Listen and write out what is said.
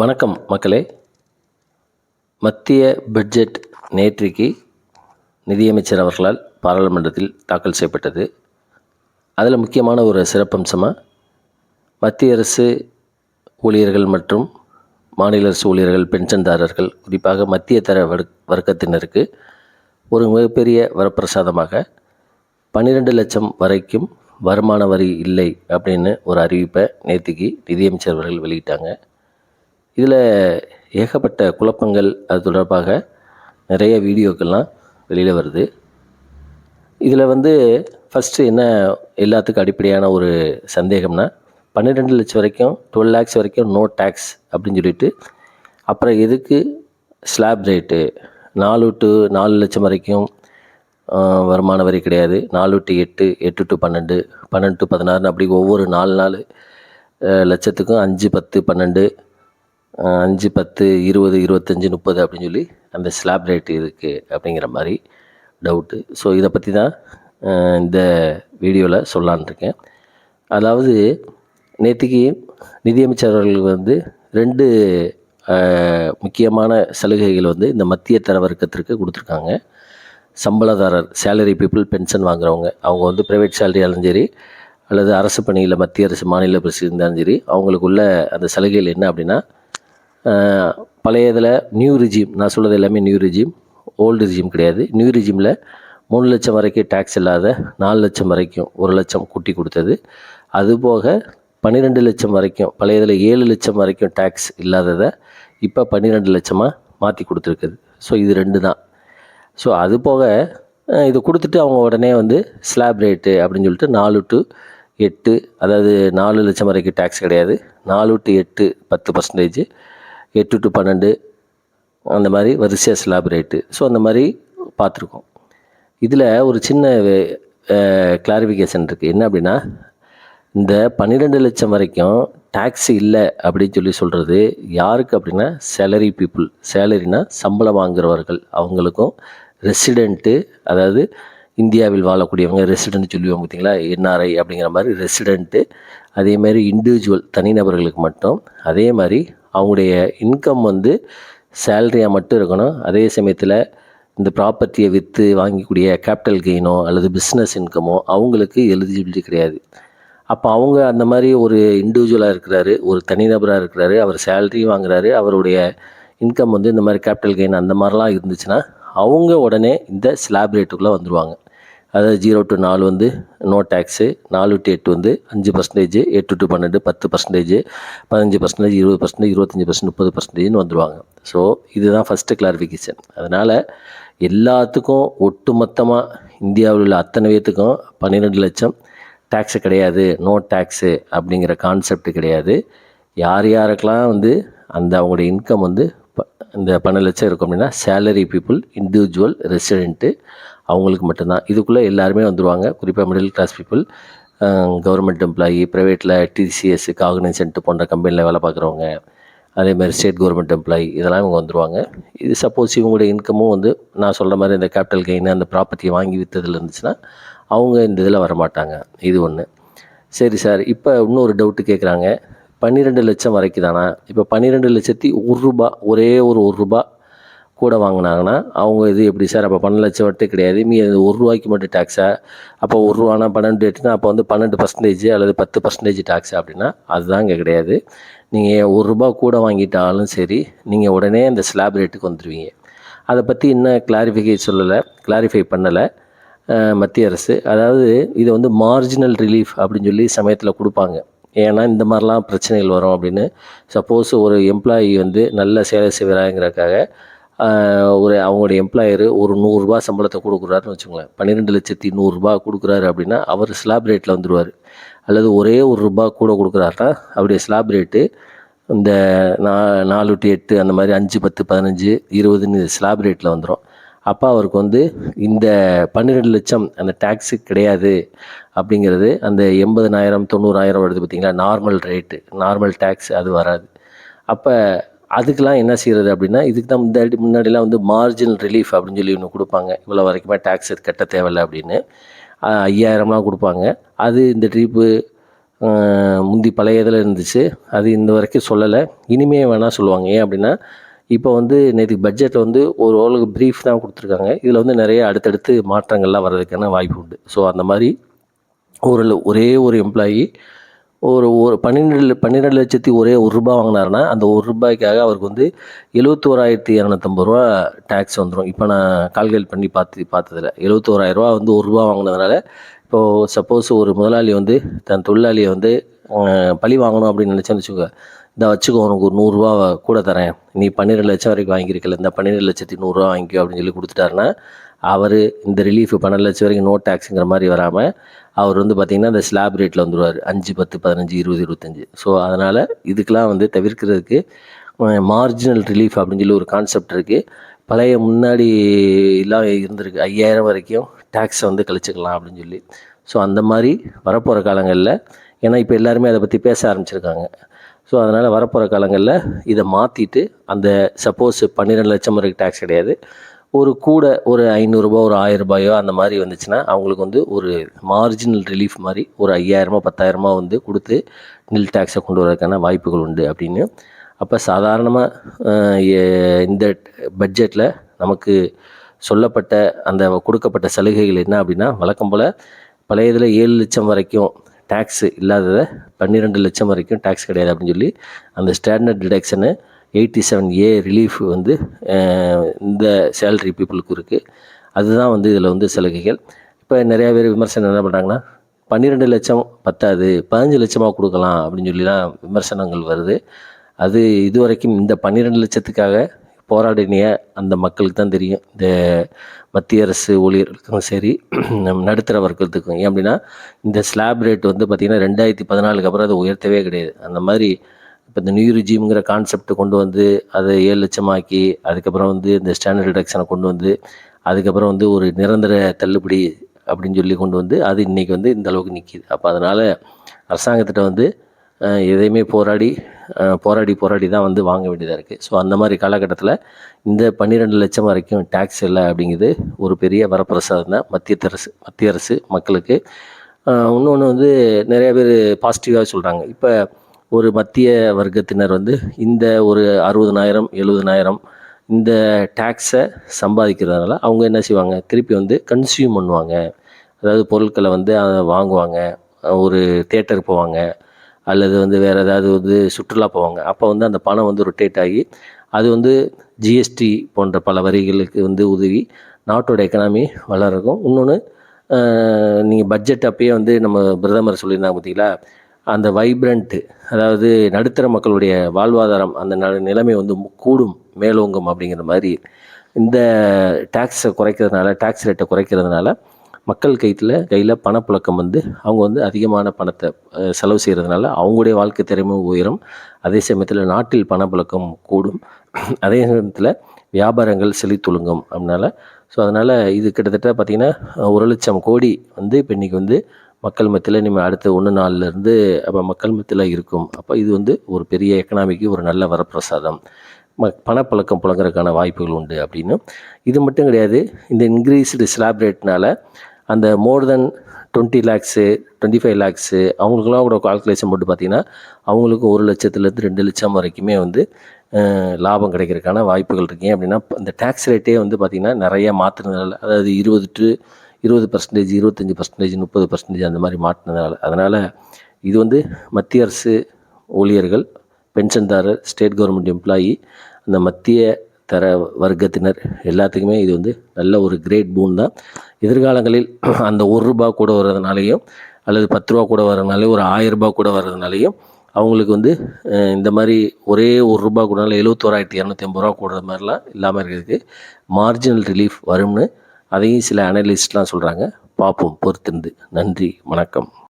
வணக்கம் மக்களே. மத்திய பட்ஜெட் நேற்றைக்கு நிதியமைச்சர் அவர்களால் பாராளுமன்றத்தில் தாக்கல் செய்யப்பட்டது. அதில் முக்கியமான ஒரு சிறப்பம்சமாக மத்திய அரசு ஊழியர்கள் மற்றும் மாநில அரசு ஊழியர்கள் பென்ஷன்தாரர்கள் குறிப்பாக மத்திய தர வர்க்கத்தினருக்கு ஒரு மிகப்பெரிய வரப்பிரசாதமாக பன்னிரெண்டு லட்சம் வரைக்கும் வருமான வரி இல்லை அப்படின்னு ஒரு அறிவிப்பை நேற்றுக்கு நிதியமைச்சர் அவர்கள் வெளியிட்டாங்க. இதில் ஏகப்பட்ட குழப்பங்கள் அது தொடர்பாக நிறைய வீடியோக்கள்லாம் வெளியில் வருது. இதில் வந்து ஃபஸ்ட்டு என்ன எல்லாத்துக்கும் அடிப்படையான ஒரு சந்தேகம்னா பன்னிரெண்டு லட்சம் வரைக்கும் டுவெல் லேக்ஸ் வரைக்கும் நோ டேக்ஸ் அப்படின்னு சொல்லிட்டு அப்புறம் எதுக்கு ஸ்லாப் ரேட்டு நாலு டு நாலு லட்சம் வரைக்கும் வருமான வரி கிடையாது. நாலு டு எட்டு எட்டு டு பன்னெண்டு பன்னெண்டு டு பதினாறுன்னு அப்படி ஒவ்வொரு நாலு நாலு லட்சத்துக்கும் அஞ்சு பத்து பன்னெண்டு அஞ்சு பத்து இருபது இருபத்தஞ்சி முப்பது அப்படின்னு சொல்லி அந்த ஸ்லாப் ரேட் இருக்குது அப்படிங்கிற மாதிரி டவுட்டு ஸோ இதை பற்றி தான் இந்த வீடியோவில் சொல்லலான்னு இருக்கேன். அதாவது நேற்றுக்கு நிதியமைச்சர் அவர்கள் வந்து ரெண்டு முக்கியமான சலுகைகள் வந்து இந்த மத்திய தர வர்க்கத்திற்கு கொடுத்துருக்காங்க. சம்பளதாரர் சேலரி பீப்புள் பென்ஷன் வாங்குறவங்க. அவங்க வந்து ப்ரைவேட் சேலரி சரி அல்லது அரசு பணியில் மத்திய அரசு மாநில அரசு இருந்தாலும் சரி அவங்களுக்குள்ள அந்த சலுகைகள் என்ன அப்படின்னா பழைய இதில் நியூ ரிஜிம் நான் சொல்கிறது எல்லாமே நியூ ரிஜிம் ஓல்டு ரிஜிம் கிடையாது. நியூ ரிஜிமில் மூணு லட்சம் வரைக்கும் டேக்ஸ் இல்லாத நாலு லட்சம் வரைக்கும் ஒரு லட்சம் கூட்டி கொடுத்தது. அதுபோக பன்னிரெண்டு லட்சம் வரைக்கும் பழைய இதில் ஏழு லட்சம் வரைக்கும் டேக்ஸ் இல்லாததை இப்போ பன்னிரெண்டு லட்சமாக மாற்றி கொடுத்துருக்குது. ஸோ இது ரெண்டு தான். ஸோ அது போக இது கொடுத்துட்டு அவங்க உடனே வந்து ஸ்லாப் ரேட்டு அப்படின்னு சொல்லிட்டு நாலு டு எட்டு அதாவது நாலு லட்சம் வரைக்கும் டேக்ஸ் கிடையாது. நாலு டு எட்டு பத்து பர்சன்டேஜ் எட்டு டு பன்னெண்டு அந்த மாதிரி வரிசையாக ஸ்லாப் ரேட்டு ஸோ அந்த மாதிரி பார்த்துருக்கோம். இதில் ஒரு சின்ன கிளாரிஃபிகேஷன் இருக்குது என்ன அப்படின்னா இந்த பன்னிரெண்டு லட்சம் வரைக்கும் டேக்ஸ் இல்லை அப்படின்னு சொல்லி சொல்கிறது யாருக்கு அப்படின்னா சேலரி பீப்புள் சேலரினா சம்பளம் வாங்குறவர்கள். அவங்களுக்கும் ரெசிடெண்ட்டு அதாவது இந்தியாவில் வாழக்கூடியவங்க ரெசிடென்ட் சொல்லுவாங்க பார்த்தீங்களா என்ஆர்ஐ அப்படிங்கிற மாதிரி ரெசிடெண்ட்டு அதே மாதிரி இண்டிவிஜுவல் தனிநபர்களுக்கு மட்டும். அதே மாதிரி அவங்களுடைய இன்கம் வந்து சேல்ரியாக மட்டும் இருக்கணும். அதே சமயத்தில் இந்த ப்ராப்பர்ட்டியை விற்று வாங்கக்கூடிய கேபிட்டல் கெயினோ அல்லது பிஸ்னஸ் இன்கமோ அவங்களுக்கு எலிஜிபிலிட்டி கிடையாது. அப்போ அவங்க அந்த மாதிரி ஒரு இண்டிவிஜுவலாக இருக்கிறாரு ஒரு தனிநபராக இருக்கிறாரு அவர் சேலரி வாங்குறாரு அவருடைய இன்கம் வந்து இந்த மாதிரி கேபிட்டல் கெயின் அந்த மாதிரிலாம் இருந்துச்சுன்னா அவங்க உடனே இந்த ஸ்லாப் ரேட்டுக்குள்ளே வந்துடுவாங்க அதாவது ஜீரோ டு நாலு வந்து நோ டேக்ஸு நாலு டு எட்டு வந்து அஞ்சு பர்சன்டேஜ் எட்டு டு பன்னெண்டு பத்து பர்சன்டேஜ் பதினஞ்சு பர்சன்டேஜ் இருபது பர்சன்டேஜ் இருபத்தஞ்சி பர்சன்ட் முப்பது பர்சன்டேஜ்னு வந்துடுவாங்க ஸோ இதுதான் ஃபஸ்ட்டு கிளாரிஃபிகேஷன் அதனால் எல்லாத்துக்கும் ஒட்டு மொத்தமாக இந்தியாவில் உள்ள அத்தனை பேத்துக்கும் பன்னிரெண்டு லட்சம் டேக்ஸு கிடையாது நோ டேக்ஸு அப்படிங்கிற கான்செப்ட் கிடையாது. யார் யாருக்கெல்லாம் வந்து அந்த அவங்களுடைய இன்கம் வந்து இந்த பன்னெண்டு லட்சம் இருக்கும் அப்படின்னா சேலரி பீப்புள் இண்டிவிஜுவல் ரெசிடென்ட்டு அவங்களுக்கு மட்டும்தான். இதுக்குள்ளே எல்லாருமே வந்துடுவாங்க குறிப்பாக middle class people government employee ப்ரைவேட்டில் டிசிஎஸ் காகனைசன்ட் போன்ற கம்பெனியில் வேலை பார்க்குறவங்க. அதே மாதிரி ஸ்டேட் கவர்மெண்ட் எம்ப்ளாயி இதெல்லாம் இவங்க வந்துடுவாங்க இது சப்போஸ் இவங்களுடைய இன்கமும் வந்து நான் சொல்கிற மாதிரி இந்த கேபிட்டல் கெயின் அந்த ப்ராப்பர்ட்டியை வாங்கி விற்றதில் இருந்துச்சுன்னா அவங்க இந்த இதில் வரமாட்டாங்க. இது ஒன்று சரி சார் இப்போ இன்னொரு டவுட்டு கேட்குறாங்க பன்னிரெண்டு லட்சம் வரைக்கும் தானா இப்போ பன்னிரெண்டு லட்சத்தி ஒரு ரூபா ஒரே ஒரு ஒரு ரூபா கூட வாங்கினாங்கன்னா அவங்க இது எப்படி சார்? அப்போ பன்னெண்டு லட்சம் வட்டே கிடையாது. மீ அது ஒரு ரூபாய்க்கு மட்டும் டேக்ஸா அப்போ ஒரு ரூபானா பன்னெண்டு எட்டுனா அப்போ வந்து பன்னெண்டு பர்சன்டேஜ் அல்லது பத்து பர்சன்டேஜ் டேக்ஸா அப்படின்னா அதுதான் இங்கே கிடையாது. நீங்கள் ஒரு ரூபா கூட வாங்கிட்டாலும் சரி நீங்கள் உடனே அந்த ஸ்லாப் ரேட்டுக்கு வந்துடுவீங்க அதை பற்றி இன்னும் கிளாரிஃபிகே சொல்லலை கிளாரிஃபை பண்ணலை மத்திய அரசு. அதாவது இதை வந்து மார்ஜினல் ரிலீஃப் அப்படின்னு சொல்லி சமயத்தில் கொடுப்பாங்க. ஏன்னா இந்த மாதிரிலாம் பிரச்சனைகள் வரும் அப்படின்னு சப்போஸ் ஒரு எம்ப்ளாயி வந்து நல்ல சேவை செய்கிறாங்கிறக்காக ஒரு அவங்களுடைய எம்ப்ளாயரு ஒரு நூறுரூபா சம்பளத்தை கொடுக்குறாருன்னு வச்சுக்கோங்களேன். பன்னிரெண்டு லட்சத்தி நூறுரூபா கொடுக்குறாரு அப்படின்னா அவர் ஸ்லாப் ரேட்டில் வந்துடுவார் அல்லது ஒரே ஒரு ரூபா கூட கொடுக்குறாருன்னா அவருடைய ஸ்லாப் ரேட்டு இந்த நா நாலு டு எட்டு அந்த மாதிரி அஞ்சு பத்து பதினஞ்சு இருபதுன்னு ஸ்லாப் ரேட்டில் வந்துடும் அப்போ அவருக்கு வந்து இந்த பன்னிரெண்டு லட்சம் அந்த டேக்ஸு கிடையாது அப்படிங்கிறது அந்த எண்பதனாயிரம் தொண்ணூறாயிரம் வருது பார்த்திங்களா நார்மல் ரேட்டு நார்மல் டேக்ஸ் அது வராது. அப்போ அதுக்கெலாம் என்ன செய்கிறது அப்படின்னா இதுக்கு தான் முந்தாடி முன்னாடிலாம் வந்து மார்ஜினல் ரிலீஃப் அப்படின்னு சொல்லி ஒன்று கொடுப்பாங்க. இவ்வளோ வரைக்குமே டேக்ஸ் கட்ட தேவையில்லை அப்படின்னு. ஐயாயிரம்லாம் கொடுப்பாங்க. அது இந்த ட்ரிப்பு முந்தி பழைய இதில் இருந்துச்சு. அது இந்த வரைக்கும் சொல்லலை. இனிமே வேணால் சொல்லுவாங்க. ஏன் அப்படின்னா இப்போ வந்து நேற்று பட்ஜெட்டில் வந்து ஒரு ஓரளவுக்கு ப்ரீஃப் தான் கொடுத்துருக்காங்க. இதில் வந்து நிறைய அடுத்தடுத்து மாற்றங்கள்லாம் வர்றதுக்கான வாய்ப்பு உண்டு. ஸோ அந்த மாதிரி ஒரு ஒரே ஒரு எம்ப்ளாயி ஒரு ஒரு பன்னிரெண்டு பன்னிரெண்டு லட்சத்தி ஒரே ஒரு ரூபா வாங்கினாருன்னா அந்த ஒரு ரூபாய்க்காக அவருக்கு வந்து எழுபத்தோராயிரத்தி இரநூத்தம்பது ரூபா டேக்ஸ் வந்துடும் இப்போ நான் கால்குலேட் பண்ணி பார்த்து பார்த்ததில்ல. எழுபத்தோராயிரரூபா வந்து ஒரு ரூபா வாங்கினதுனால இப்போது சப்போஸ் ஒரு முதலாளி வந்து தன் தொழிலாளியை வந்து பழி வாங்கணும் அப்படின்னு நினச்சேன்னு வச்சுக்கோ இந்த வச்சுக்கோ உனக்கு ஒரு நூறுரூவா கூட தரேன். நீ பன்னிரெண்டு லட்சம் வரைக்கும் வாங்கியிருக்கல இந்த பன்னிரெண்டு லட்சத்தி நூறுரூவா வாங்கிக்கோ அப்படின்னு சொல்லி கொடுத்துட்டாருன்னா அவர் இந்த ரிலீஃப் பன்னெண்டு லட்சம் வரைக்கும் நோ டேக்ஸுங்கிற மாதிரி வராமல் அவர் வந்து பார்த்திங்கன்னா இந்த ஸ்லாப் ரேட்டில் வந்துடுவார் அஞ்சு பத்து பதினஞ்சு இருபது இருபத்தஞ்சி. ஸோ அதனால் இதுக்கெலாம் வந்து தவிர்க்கிறதுக்கு மார்ஜினல் ரிலீஃப் அப்படின்னு சொல்லி ஒரு கான்செப்ட் இருக்குது பழைய முன்னாடி எல்லாம் இருந்திருக்கு. ஐயாயிரம் வரைக்கும் டேக்ஸை வந்து கழிச்சுக்கலாம் அப்படின்னு சொல்லி. ஸோ அந்த மாதிரி வரப்போகிற காலங்களில் ஏன்னா இப்போ எல்லாருமே அதை பற்றி பேச ஆரம்பிச்சிருக்காங்க. ஸோ அதனால் வரப்போகிற காலங்களில் இதை மாற்றிட்டு அந்த சப்போஸ் பன்னிரெண்டு லட்சம் வரைக்கும் டேக்ஸ் கிடையாது. ஒரு கூட ஒரு ஐநூறுரூபா ஒரு ஆயிரம் ரூபாயோ அந்த மாதிரி வந்துச்சுன்னா அவங்களுக்கு வந்து ஒரு மார்ஜினல் ரிலீஃப் மாதிரி ஒரு ஐயாயிரமோ பத்தாயிரமோ வந்து கொடுத்து நில் டேக்ஸை கொண்டு வரதுக்கான வாய்ப்புகள் உண்டு அப்படின்னு. அப்போ சாதாரணமாக இந்த பட்ஜெட்டில் நமக்கு சொல்லப்பட்ட அந்த கொடுக்கப்பட்ட சலுகைகள் என்ன அப்படின்னா வழக்கம் போல் பழைய இதில் ஏழு லட்சம் வரைக்கும் டேக்ஸு இல்லாததை பன்னிரெண்டு லட்சம் வரைக்கும் டேக்ஸ் கிடையாது அப்படின்னு சொல்லி அந்த standard deduction eighty seven A relief வந்து இந்த சேலரி பீப்புளுக்கு இருக்குது அதுதான் வந்து இதில் வந்து சலுகைகள். இப்போ நிறையா பேர் விமர்சனம் என்ன பண்ணுறாங்கன்னா பன்னிரெண்டு லட்சம் பத்தாது பதினஞ்சு லட்சமாக கொடுக்கலாம் அப்படின்னு சொல்லிலாம் விமர்சனங்கள் வருது. அது இதுவரைக்கும் இந்த பன்னிரெண்டு லட்சத்துக்காக போராடினிய அந்த மக்களுக்கு தான் தெரியும். இந்த மத்திய அரசு ஊழியர்களுக்கும் சரி நடுத்தர வர்க்கத்துக்கும். ஏன் அப்படின்னா இந்த ஸ்லாப் ரேட் வந்து பார்த்திங்கன்னா ரெண்டாயிரத்தி பதினாலுக்கு அப்புறம் அதை உயர்த்தவே கிடையாது. அந்த மாதிரி இப்போ இந்த நியூ ரிஜிம்ங்கிற கான்செப்ட் கொண்டு வந்து அதை ஏழு லட்சமாக்கி அதுக்கப்புறம் வந்து இந்த ஸ்டாண்டர்ட் ரிடக்ஷனை கொண்டு வந்து அதுக்கப்புறம் வந்து ஒரு நிரந்தர தள்ளுபடி அப்படின்னு சொல்லி கொண்டு வந்து அது இன்றைக்கி வந்து இந்த அளவுக்கு நிற்கிது அப்போ அதனால் அரசாங்கத்திட்ட வந்து எதையுமே போராடி போராடி போராடி தான் வந்து வாங்க வேண்டியதாக இருக்குது ஸோ அந்த மாதிரி காலகட்டத்தில் இந்த பன்னிரெண்டு லட்சம் வரைக்கும் டேக்ஸ் இல்லை அப்படிங்கிறது ஒரு பெரிய வரப்பிரசாதம் தான் மத்திய அரசு மத்திய அரசு மக்களுக்கு. இன்னொன்று வந்து நிறைய பேர் பாசிட்டிவாக சொல்கிறாங்க இப்போ ஒரு மத்திய வர்க்கத்தினர் வந்து இந்த ஒரு அறுபதனாயிரம் எழுபதனாயிரம் இந்த டேக்ஸை சம்பாதிக்கிறதுனால அவங்க என்ன செய்வாங்க? திருப்பி வந்து கன்சியூம் பண்ணுவாங்க. அதாவது பொருட்களை வந்து அதை வாங்குவாங்க. ஒரு தேட்டருக்கு போவாங்க. அல்லது வந்து வேறு ஏதாவது வந்து சுற்றுலா போவாங்க. அப்போ வந்து அந்த பணம் வந்து ரொட்டேட் ஆகி அது வந்து ஜிஎஸ்டி போன்ற பல வரிகளுக்கு வந்து உதவி நாட்டோட எக்கனாமி வளர்க்கும். இன்னொன்று நீங்கள் பட்ஜெட் அப்பயே வந்து நம்ம பிரதமர் சொல்லியிருந்தாங்க பார்த்தீங்களா அந்த வைப்ரண்ட்டு அதாவது நடுத்தர மக்களுடைய வாழ்வாதாரம் அந்த ந- நிலைமை வந்து கூடும் மேலோங்கும் அப்படிங்கிற மாதிரி இந்த டேக்ஸை குறைக்கிறதுனால டேக்ஸ் ரேட்டை குறைக்கிறதுனால மக்கள் கைத்தில் கையில் பணப்புழக்கம் வந்து அவங்க வந்து அதிகமான பணத்தை செலவு செய்கிறதுனால அவங்களுடைய வாழ்க்கை திறமை உயரும். அதே சமயத்தில் நாட்டில் பணப்புழக்கம் கூடும். அதே சமயத்தில் வியாபாரங்கள் செழித்துழுங்கும் அதனால் ஸோ அதனால் இது கிட்டத்தட்ட பார்த்திங்கன்னா ஒரு லட்சம் கோடி வந்து இப்போ இன்றைக்கி வந்து மக்கள் மத்தியில் நம்ம அடுத்த ஒன்று நாள்லேருந்து அப்போ மக்கள் மத்தியில் இருக்கும். அப்போ இது வந்து ஒரு பெரிய எக்கனாமிக்கு ஒரு நல்ல வரப்பிரசாதம். ம பணப்பழக்கம் புழங்குறதுக்கான வாய்ப்புகள் உண்டு அப்படின்னு. இது மட்டும் கிடையாது இந்த இன்க்ரீஸ்டு ஸ்லாப் ரேட்னால அந்த more than twenty lakhs twenty five lakhs அவங்களுக்குலாம் கூட கால்குலேஷன் போட்டு பார்த்தீங்கன்னா அவங்களுக்கு ஒரு லட்சத்துலேருந்து ரெண்டு லட்சம் வரைக்குமே வந்து லாபம் கிடைக்கிறதுக்கான வாய்ப்புகள் இருக்கீங்க ஏன் அப்படின்னா இந்த டேக்ஸ் ரேட்டே வந்து பார்த்திங்கன்னா நிறைய மாற்றுறதுனால அதாவது இருபது டு இருபது பர்சன்டேஜ் இருபத்தஞ்சி பர்சன்டேஜ் முப்பது பர்சன்டேஜ் அந்த மாதிரி மாற்றினதுனால அதனால் இது வந்து மத்திய அரசு ஊழியர்கள் பென்ஷன்தாரர் ஸ்டேட் கவர்மெண்ட் எம்ப்ளாயி அந்த மத்திய தர வர்க்கத்தினர் எல்லாத்துக்குமே இது வந்து நல்ல ஒரு கிரேட் பூன் தான். எதிர்காலங்களில் அந்த ஒரு ரூபா கூட வர்றதுனாலையும் அல்லது பத்து ரூபா கூட வர்றதுனாலையும் ஒரு ஆயிரம் ரூபாய் கூட வர்றதுனாலையும் அவங்களுக்கு வந்து இந்த மாதிரி ஒரே ஒரு ரூபா கூடனால எழுபத்தோராயிரத்தி இரநூத்தி ஐம்பது ரூபா கூடுற மாதிரிலாம் இல்லாமல் இருக்கிறதுக்கு மார்ஜினல் ரிலீஃப் வரும்னு அதையும் சில அனலிஸ்ட்லாம் சொல்கிறாங்க பார்ப்போம் பொறுத்திருந்து. நன்றி வணக்கம்.